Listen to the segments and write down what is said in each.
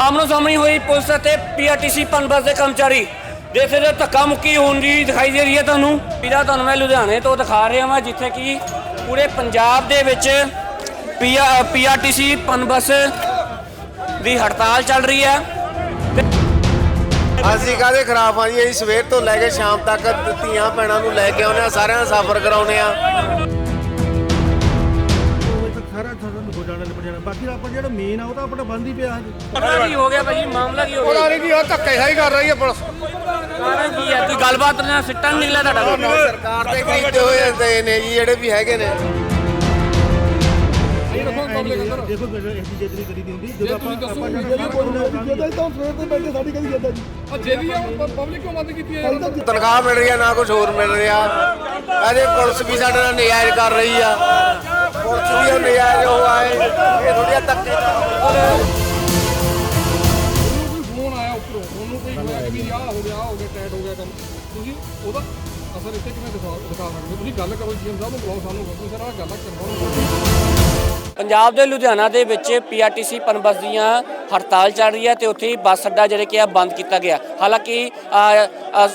ਆਮਨੋ ਸਾਹਮਣੀ ਹੋਈ ਪੁਲਿਸ ਅਤੇ ਪੀਆਰਟੀਸੀ ਪਨਬਸ ਦੇ ਕਰਮਚਾਰੀ। ਜਿੱਥੇ ਦੇ ਧੱਕਾ ਮੁੱਕੀ ਹੋਣ ਦੀ ਦਿਖਾਈ ਦੇ ਰਹੀ ਹੈ ਤੁਹਾਨੂੰ। ਵੀਰਾ ਤੁਹਾਨੂੰ ਮੈਂ ਲੁਧਿਆਣੇ ਤੋਂ ਦਿਖਾ ਰਿਹਾ ਹਾਂ ਜਿੱਥੇ ਕਿ ਪੂਰੇ ਪੰਜਾਬ ਦੇ ਵਿੱਚ ਪੀਆਰਟੀਸੀ ਪਨਬਸ ਦੀ ਹੜਤਾਲ ਚੱਲ ਰਹੀ ਹੈ। ਅਸੀਂ ਕਾਹਦੇ ਖਰਾਬ ਆ ਜੀ? ਅਸੀਂ ਸਵੇਰ ਤੋਂ ਲੈ ਕੇ ਸ਼ਾਮ ਤੱਕ ਧੀਆਂ ਭੈਣਾਂ ਨੂੰ ਲੈ ਕੇ ਆਉਂਦੇ ਆ ਸਾਰਿਆਂ ਦਾ ਸਫ਼ਰ ਕਰਾਉਂਦੇ ਆ ਹੋ ਜਾਣਾ ਬਾਕੀ ਆਪਾਂ ਜਿਹੜਾ ਮੇਨ ਆ ਉਹ ਤਾਂ ਆਪਣਾ ਬੰਦ ਹੀ ਪਿਆ ਹਜੇ। ਮਾਮਲਾ ਕੀ ਹੋ ਗਿਆ ਭਾਜੀ ਮਾਮਲਾ ਕੀ ਹੋ ਗਿਆ? ਪਤਾ ਨਹੀਂ ਕੀ ਉਹ ਧੱਕੇ ਸਹੀ ਕਰ ਰਹੀ ਹੈ ਪੁਲਿਸ। ਕਾਰਨ ਕੀ ਹੈ? ਕੋਈ ਗੱਲਬਾਤ ਨਾਲ ਸਿੱਟਾ ਨਹੀਂ ਨਿਕਲਿਆ ਤੁਹਾਡਾ? ਸਰਕਾਰ ਦੇ ਖਰੀਦੇ ਹੋਏ ਹੁੰਦੇ ਨੇ ਜੀ ਜਿਹੜੇ ਵੀ ਹੈਗੇ ਨੇ। ਦੇਖੋ ਮੇਰੇ ਐਸੀ ਜਿੱਦ ਨਹੀਂ ਕਰੀ ਦੀ ਹੁੰਦੀ ਜਦੋਂ ਆਪਾਂ ਆਪਾਂ ਜਦੋਂ ਕੋਈ ਨਾ ਜਦੋਂ ਤਾਂ ਸਵੇਰ ਤੇ ਬੈਠੇ ਸਾਡੀ ਕਦੀ ਜਿੱਦਾਂ ਜੀ ਜਿਹੜੀ ਆ ਪਬਲਿਕ ਕਿਉਂ ਬੰਦ ਕੀਤੀ ਹੈ। ਯਾਰ? ਤਨਖਾਹ ਮਿਲ ਰਹੀ ਆ ਨਾ ਕੁਝ ਹੋਰ ਮਿਲ ਰਿਹਾ। ਅਜੇ ਪੁਲਿਸ ਵੀ ਸਾਡੇ ਨਾਲ ਨਜਾਇਜ਼ ਕਰ ਰਹੀ ਆ। ਪੁਲਿਸ ਵੀ ਉਹ ਨਜਾਇਜ਼ ਹੋ ਆਏ ਇਹ ਥੋੜੀਆਂ ਧੱਕੇ ਨਾਲ। ਤੁਹਾਨੂੰ ਕੋਈ ਫੋਨ ਆਇਆ ਉੱਪਰੋਂ ਤੁਹਾਨੂੰ ਕੋਈ ਹੋਇਆ ਕਿ ਵੀ ਆਹ ਹੋ ਗਿਆ ਆਹ ਹੋ ਗਿਆ ਟੈਟ ਹੋ ਗਿਆ ਕੰਮ। ਤੁਸੀਂ ਉਹਦਾ ਅਸਰ ਇੱਥੇ ਕਿਵੇਂ ਦਿਖਾ ਦਿਖਾ ਸਕਦੇ ਹੋ? ਤੁਸੀਂ ਗੱਲ ਕਰੋ ਜੀਐਮ ਸਾਹਿਬ ਨੂੰ ਬੁਲਾਓ ਸਾਨੂੰ ਤੁਸੀਂ ਸਰ ਆਹ ਗੱਲ ਕਰਵਾਓ ਪੰਜਾਬ ਦੇ ਲੁਧਿਆਣਾ ਦੇ ਵਿੱਚ ਪੀਆਰਟੀਸੀ ਪਨਬਸ ਦੀਆਂ ਹੜਤਾਲ ਚੱਲ ਰਹੀ ਹੈ ਤੇ ਉੱਥੇ ਹੀ ਬੱਸ ਅੱਡਾ ਜਿਹੜੇ ਕਿ ਆ ਬੰਦ ਕੀਤਾ ਗਿਆ। ਹਾਲਾਂਕਿ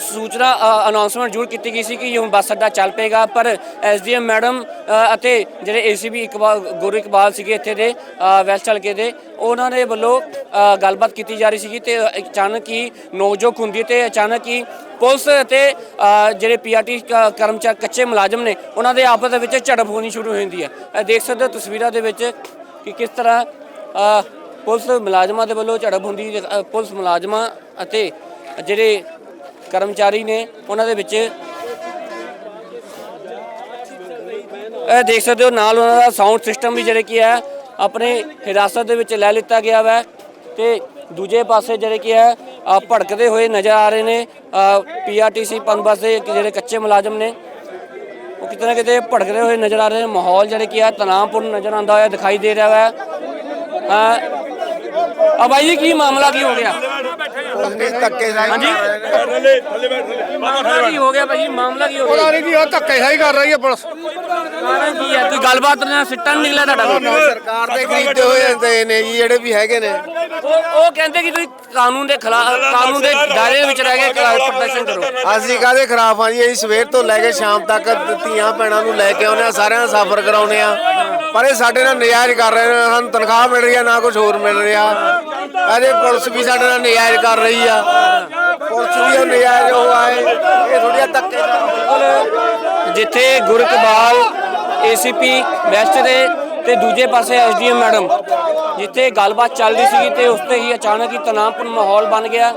ਸੂਚਨਾ ਅਨਾਉਂਸਮੈਂਟ ਜ਼ਰੂਰ ਕੀਤੀ ਗਈ ਸੀ ਕਿ ਹੁਣ ਬੱਸ ਅੱਡਾ ਚੱਲ ਪਏਗਾ ਪਰ ਐਸਡੀਐਮ ਮੈਡਮ ਅਤੇ ਜਿਹੜੇ ਏਸੀਬੀ ਇਕਬਾਲ ਗੁਰੂ ਇਕਬਾਲ ਸੀਗੇ ਇੱਥੇ ਦੇ ਵੈਸਟ ਹਲਕੇ ਦੇ ਉਹਨਾਂ ਦੇ ਵੱਲੋਂ ਗੱਲਬਾਤ ਕੀਤੀ ਜਾ ਰਹੀ ਸੀਗੀ ਤੇ ਅਚਾਨਕ ਹੀ ਨੋਕਝੋਕ ਹੁੰਦੀ ਹੈ ਤੇ ਅਚਾਨਕ ਹੀ ਪੁਲਿਸ ਅਤੇ ਅ, ਜਿਹੜੇ ਪੀਆਰਟੀ ਕਰਮਚਾਰੀ ਕੱਚੇ ਮੁਲਾਜ਼ਮ ਨੇ ਉਹਨਾਂ ਦੇ ਆਪਸ ਦੇ ਵਿੱਚ ਝੜਪ ਹੋਣੀ ਸ਼ੁਰੂ ਹੋ ਜਾਂਦੀ ਹੈ। ਦੇਖ ਸਕਦੇ ਹੋ ਤਸਵੀਰਾਂ ਦੇ ਵਿੱਚ ਕਿ ਕਿਸ ਤਰ੍ਹਾਂ ਪੁਲਿਸ ਮੁਲਾਜ਼ਮਾਂ ਦੇ ਵੱਲੋਂ ਝੜਪ ਹੁੰਦੀ ਪੁਲਿਸ ਮੁਲਾਜ਼ਮਾਂ ਅਤੇ ਜਿਹੜੇ ਕਰਮਚਾਰੀ ਨੇ, ਉਹਨਾਂ ਦੇ ਵਿੱਚ ਇਹ ਦੇਖ ਸਕਦੇ ਹੋ, ਨਾਲ ਉਹਨਾਂ ਦਾ ਸਾਊਂਡ ਸਿਸਟਮ ਵੀ ਜਿਹੜੇ ਕੀ ਹੈ, ਆਪਣੇ ਹਿਰਾਸਤ ਦੇ ਵਿੱਚ ਲੈ ਲਿੱਤਾ ਗਿਆ ਵਾ। ਤੇ ਦੂਜੇ ਪਾਸੇ ਜਿਹੜੇ ਕੀ ਹੈ ਭੜਕਦੇ ਹੋਏ ਨਜ਼ਰ ਆ ਰਹੇ ਨੇ ਪੀਆਰਟੀਸੀ ਪਨਬਸ ਦੇ ਜਿਹੜੇ ਕੱਚੇ ਮੁਲਾਜ਼ਮ ਨੇ, ਉਹ ਕਿਤੇ ਨਾ ਕਿਤੇ ਭੜਕਦੇ ਹੋਏ ਨਜ਼ਰ ਆ ਰਹੇ ਨੇ। ਮਾਹੌਲ ਜਿਹੜੇ ਕੀ ਹੈ, ਤਣਾਅਪੂਰਨ ਨਜ਼ਰ ਆਉਂਦਾ ਹੋਇਆ ਦਿਖਾਈ ਦੇ ਰਿਹਾ ਵਾ। ਆ ਬਾਈ ਜੀ ਕੀ ਮਾਮਲਾ ਕੀ ਹੋ ਗਿਆ ਧੱਕੇ ਸਹੀ ਹਾਂਜੀ ਮਾਮਲਾ ਕੀ ਹੋ ਗਿਆ ਭਾਈ ਮਾਮਲਾ ਕੀ ਹੋ ਗਿਆ ਪਤਾ ਨਹੀਂ ਕੀ ਉਹ ਧੱਕੇ ਸਹੀ ਕਰ ਰਹੀ ਹੈ ਪੁਲਿਸ ਕਾਰਨ ਕੀ ਹੈ ਕੋਈ ਗੱਲਬਾਤ ਨਾਲ ਸਿੱਟਾ ਨਿਕਲਿਆ ਤੁਹਾਡਾ? ਸਰਕਾਰ ਦੇ ਖਰੀਦੇ ਹੋਏ ਨੇ ਜੀ ਜਿਹੜੇ ਵੀ ਹੈਗੇ ਨੇ ਉਹ ਉਹ ਕਹਿੰਦੇ ਕਿ ਤੁਸੀਂ ਕਾਨੂੰਨ ਦੇ ਖਿਲਾਫ ਕਾਨੂੰਨ ਦੇ ਦਾਇਰੇ ਵਿੱਚ ਰਹਿ ਕੇ ਪ੍ਰਦਰਸ਼ਨ ਕਰੋ। ਅਸੀਂ ਕਾਹਦੇ ਖਰਾਬ ਆ ਜੀ? ਅਸੀਂ ਸਵੇਰ ਤੋਂ ਲੈ ਕੇ ਸ਼ਾਮ ਤੱਕ ਧੀਆਂ ਭੈਣਾਂ ਨੂੰ ਲੈ ਕੇ ਆਉਂਦੇ ਆ ਸਾਰਿਆਂ ਦਾ ਸਫ਼ਰ ਕਰਾਉਂਦੇ ਆ। ਪਰ ਇਹ ਸਾਡੇ ਨਾਲ ਨਜਾਇਜ਼ ਕਰ ਰਹੇ ਨੇ ਸਾਨੂੰ ਤਨਖਾਹ ਮਿਲ ਰਹੀ ਆ ਨਾ ਕੁਝ ਹੋਰ ਮਿਲ ਰਿਹਾ। ਅਜੇ ਪੁਲਿਸ ਵੀ ਸਾਡੇ ਨਾਲ ਨਜਾਇਜ਼ ਕਰ ਰਹੀ ਆ। ਪੁਲਿਸ ਵੀ ਉਹ ਨਜਾਇਜ਼ ਹੋ ਆਏ। ਇਹ ਥੋੜੀਆਂ ਧੱਕੇ ਜਿੱਥੇ ਗੁਰਕਬਾਲ ਏਸੀਪੀ ਵੈਸਟ ਦੇ ਤੇ ਦੂਜੇ ਪਾਸੇ ਐਸਡੀਐਮ ਮੈਡਮ, ਜਿੱਥੇ ਗੱਲਬਾਤ ਚੱਲ ਰਹੀ ਸੀ ਤੇ ਉਸ ਤੇ ਹੀ ਅਚਾਨਕ ਹੀ ਤਣਾਅਪੂਰਨ ਮਾਹੌਲ ਬਣ ਗਿਆ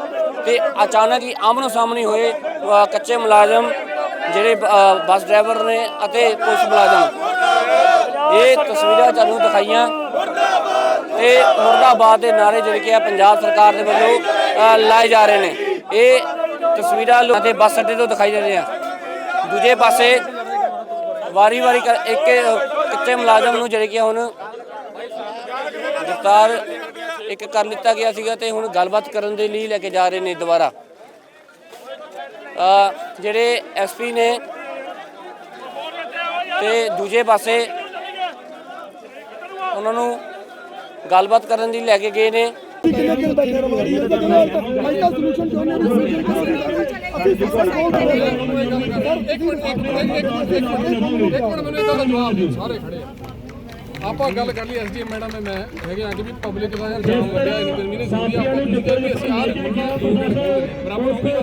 ਤੇ ਅਚਾਨਕ ਹੀ ਆਮਨੋ ਸਾਹਮਣੇ ਹੋਏ ਕੱਚੇ ਮੁਲਾਜ਼ਮ ਜਿਹੜੇ ਬੱਸ ਡਰਾਈਵਰ ਨੇ ਅਤੇ ਪੁਲਿਸ ਮੁਲਾਜ਼ਮ। ਇਹ ਤਸਵੀਰਾਂ ਤੁਹਾਨੂੰ ਦਿਖਾਈਆਂ ਤੇ ਮੁਰਦਾਬਾਦ ਦੇ ਨਾਰੇ ਜਿਹੜੇ ਕਿ ਆ ਪੰਜਾਬ ਸਰਕਾਰ ਦੇ ਵੱਲੋਂ ਲਾਏ ਜਾ ਰਹੇ ਨੇ। ਇਹ ਤਸਵੀਰਾਂ ਲੁ- ਬੱਸ ਅੱਡੇ ਤੋਂ ਦਿਖਾਈ ਦੇ ਰਹੀਆਂ। ਦੂਜੇ ਪਾਸੇ ਵਾਰੀ ਵਾਰੀ ਕਰ- ਇੱਕ ਅ, ਮੁਲਾਜ਼ਮ ਨੂੰ ਜਿਹੜੇ ਕਿ ਹੁਣ ਗ੍ਰਿਫਤਾਰ ਇੱਕ ਕਰ ਲਿੱਤਾ ਗਿਆ ਸੀਗਾ ਤੇ ਹੁਣ ਗੱਲਬਾਤ ਕਰਨ ਦੇ ਲਈ ਲੈ ਕੇ ਜਾ ਰਹੇ ਨੇ ਦੁਬਾਰਾ। ਅ, ਜਿਹੜੇ ਐਸਪੀ ਨੇ ਤੇ ਦੂਜੇ ਪਾਸੇ ਉਹਨਾਂ ਨੂੰ ਗੱਲਬਾਤ ਕਰਨ ਦੀ ਲੈ ਕੇ ਗਏ ਨੇ। ਕਿੰਨੇ ਦਿਨ ਬੈਠੇ ਰਵਾਂਗੇ ਇਹ ਤਾਂ ਕਹਿੰਦਾ ਮਾਈਕਲ ਸੋਲੂਸ਼ਨ ਚਾਹੁੰਦੇ ਨੇ ਸੋਲੂਸ਼ਨ ਕਰੋ ਅਸੀਂ ਜਿੱਦਾਂ ਕੋਲ ਕਰ ਰਹੇ ਇੱਕ ਮਿੰਟ ਇੱਕ ਮਿੰਟ ਇੱਕ ਮਿੰਟ ਇੱਕ ਮਿੰਟ ਇੱਕ ਮਿੰਟ ਇੱਕ ਮਿੰਟ ਮੈਨੂੰ ਇਹਦਾ ਜਵਾਬ ਦਿਓ ਸਾਰੇ ਖੜੇ ਆ ਆਪਾਂ ਗੱਲ ਕਰ ਲਈ ਐਸਡੀਐਮ ਮੈਡਮ ਨੇ ਮੈਂ ਹੈਗੇ ਆ ਕਿ ਵੀ ਪਬਲਿਕ ਦਾ ਯਾਰ ਜਾਮ ਲੱਗਿਆ ਇਹ ਗਰਮੀ ਨੇ ਸੁਣੀ ਆਪਾਂ ਨੂੰ ਕਿਹਾ ਵੀ ਅਸੀਂ ਆਹ ਬਰਾਬਰ ਹੋ ਗਿਆ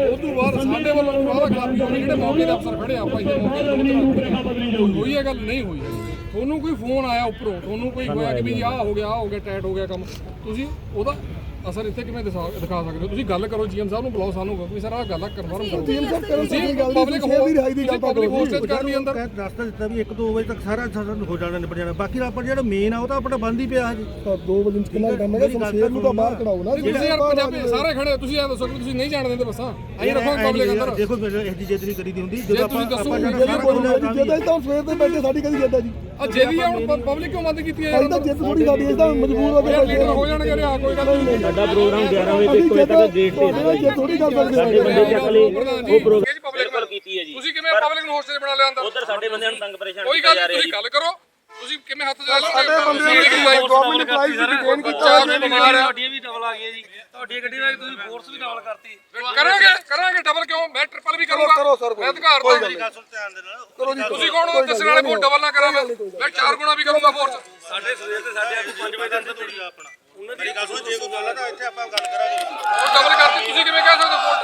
ਉਹ ਤੋਂ ਬਾਅਦ ਸਾਡੇ ਵੱਲੋਂ ਵਾਦਾ ਖਿਲਾਫੀ ਹੋਣੀ ਜਿਹੜੇ ਮੌਕੇ ਦੇ ਅਫਸਰ ਖੜੇ ਆ ਆਪਾਂ ਇੱਥੇ ਮੌਕੇ ਹੋਈ ਹੈ ਗੱਲ ਨਹੀਂ ਹੋਈ ਤੁਹਾਨੂੰ ਕੋਈ ਫੋਨ ਆਇਆ ਉੱਪਰੋਂ? ਤੁਹਾਨੂੰ ਕੋਈ ਹੋਇਆ ਕਿ ਵੀ ਆਹ ਹੋ ਗਿਆ ਆਹ ਹੋ ਗਿਆ ਟੈਟ ਹੋ ਗਿਆ ਕੰਮ? ਤੁਸੀਂ ਉਹਦਾ ਅਸਰ ਇੱਥੇ ਕਿਵੇਂ ਦਿਖਾ ਦਿਖਾ ਸਕਦੇ ਹੋ? ਤੁਸੀਂ ਗੱਲ ਕਰੋ ਜੀਐਮ ਸਾਹਿਬ ਨੂੰ ਬੁਲਾਓ ਸਾਨੂੰ ਕੋਈ ਸਰ ਆਹ ਗੱਲ ਕਨਫਰਮ ਕਰੋ ਕਰਨ ਤੁਸੀਂ ਦੀ ਗੱਲ ਪਬਲਿਕ ਦੀ ਰਿਹਾਈ ਦੀ ਗੱਲ ਤਾਂ ਪਬਲਿਕ ਕਰੋ। ਹੋਸਟੇਜ ਕਰਨੀ ਅੰਦਰ। ਰਸਤਾ ਦਿੱਤਾ ਵੀ 1-2 ਵਜੇ ਤੱਕ ਸਾਰਾ ਸਾਰਾ ਹੋ ਜਾਣਾ ਨਿਪਟ ਜਾਣਾ। ਬਾਕੀ ਆਪਾਂ ਜਿਹੜਾ ਮੇਨ ਆ ਉਹ ਤਾਂ ਆਪਣਾ ਬੰਦ ਹੀ ਪਿਆ ਹਜੇ 2 ਵਜੇ ਚ ਕਿੰਨਾ ਟਾਈਮ ਹੈ ਸ਼ਮਸ਼ੇਰ ਨੂੰ ਤਾਂ ਬਾਹਰ ਕਢਾਓ ਨਾ। ਤੁਸੀਂ ਯਾਰ ਪੰਜਾਬੀ ਸਾਰੇ ਖੜੇ ਹੋ, ਤੁਸੀਂ ਇਹ ਦੱਸੋ ਕਿ ਤੁਸੀਂ ਨਹੀਂ ਜਾਣ ਦਿੰਦੇ ਬੱਸਾਂ? ਅਸੀਂ ਰੱਖੋ ਪਬਲਿਕ ਅੰਦਰ। ਦੇਖੋ ਮੇਰੇ ਐਸੀ ਜਿੱਦ ਨਹੀਂ ਕਰੀ ਦੀ ਹੁੰਦੀ। ਜੇ ਜਦੋਂ ਤੁਸੀਂ ਆਪਾਂ ਦੱਸੋ ਆਪਾਂ ਜਦੋਂ ਤਾਂ ਸਵੇਰ ਤੇ ਬੈਠੇ ਸਾਡੀ ਕਦੀ ਜਿੱਦਾਂ ਜੀ। ਆ ਜਿਹੜੀ ਆ ਹੁਣ ਪਬਲਿਕ ਕਿਉਂ ਬੰਦ ਕੀਤੀ ਹੈ ਅਸੀਂ ਤਾਂ ਜਿੱਦ ਥੋੜੀ ਸਾਡੀ ਇਸ ਤਾਂ ਮਜਬੂਰ ਹੋ ਯਾਰ ਕੇ ਲੀਡਰ ਹੋ। ਜਾਣਗੇ ਰਿਆ ਕੋਈ ਗੱਲ ਨਹੀਂ ਸਾਡਾ ਪ੍ਰੋਗਰਾਮ 11 ਵਜੇ ਤੋਂ 1 ਵਜੇ ਤੱਕ ਡੇਟ ਤੇ ਹੈ ਜੇ ਥੋੜੀ ਗੱਲ ਕਰਦੇ ਸਾਡੇ ਬੰਦੇ ਚੱਕ ਲਈ ਉਹ ਪ੍ਰੋਗਰਾਮ ਬਿਲਕੁਲ ਕੀਤੀ ਹੈ ਜੀ। ਤੁਸੀਂ ਕਿਵੇਂ ਪਬਲਿਕ ਨੂੰ ਹੋਸਟੇਜ ਬਣਾ ਲਿਆ ਅੰਦਰ? ਉਧਰ ਸਾਡੇ ਬੰਦਿਆਂ ਨੂੰ ਤੰਗ ਪਰੇਸ਼ਾਨ ਕੋਈ ਗੱਲ ਜਾ ਨਹੀਂ ਤੁਸੀਂ ਜੀ। ਗੱਲ ਕਰੋ। ਤੁਸੀਂ ਕਿਵੇਂ ਹੱਥ ਜਾ ਸਾਡੇ ਬੰਦੇ ਨੇ ਗਵਰਨਮੈਂਟ ਅਪਲਾਈ ਡਿਟੇਨ ਕੀਤਾ ਹੈ ਆ ਗਈਆਂ ਜੀ। ਤੁਹਾਡੀ ਗੱਡੀ ਦਾ ਤੁਸੀਂ ਫੋਰਸ ਵੀ ਡਬਲ ਕਰਤੀ। ਕਰਾਂਗੇ ਕਰਾਂਗੇ ਡਬਲ ਕਿਉਂ? ਮੈਂ ਟ੍ਰਿਪਲ ਵੀ ਕਰੂੰਗਾ। ਕਰੋ ਸਰ, ਮੈਂ ਅਧਿਕਾਰ ਕੋਈ ਦਾ ਗੱਲ ਨਹੀਂ। ਧਿਆਨ ਦੇ ਨਾਲ ਤੁਸੀਂ ਕੌਣ ਹੋ? ਦੱਸਣ ਵਾਲੇ ਫੋਨ ਡਬਲ ਨਾ ਕਰਾਂ ਮੈਂ। ਮੈਂ ਚਾਰ ਗੁਣਾ ਵੀ ਕਰੂੰਗਾ ਫੋਰਸ ਸਾਡੇ ਸਵੇਰ ਤੇ ਸਾਡੇ ਅੱਜ 5 ਵਜੇ ਤੱਕ ਤੁਹਾਡੀ ਆਪਣਾ। ਮੇਰੀ ਗੱਲ ਸੁਣੋ ਜੇ ਕੋਈ ਗੱਲ ਹੈ ਤਾਂ ਇੱਥੇ ਆਪਾਂ ਗੱਲ ਕਰਾਂਗੇ। ਡਬਲ ਕਰਤੀ। ਤੁਸੀਂ ਕਿਵੇਂ ਕਹਿ ਸਕਦੇ ਹੋ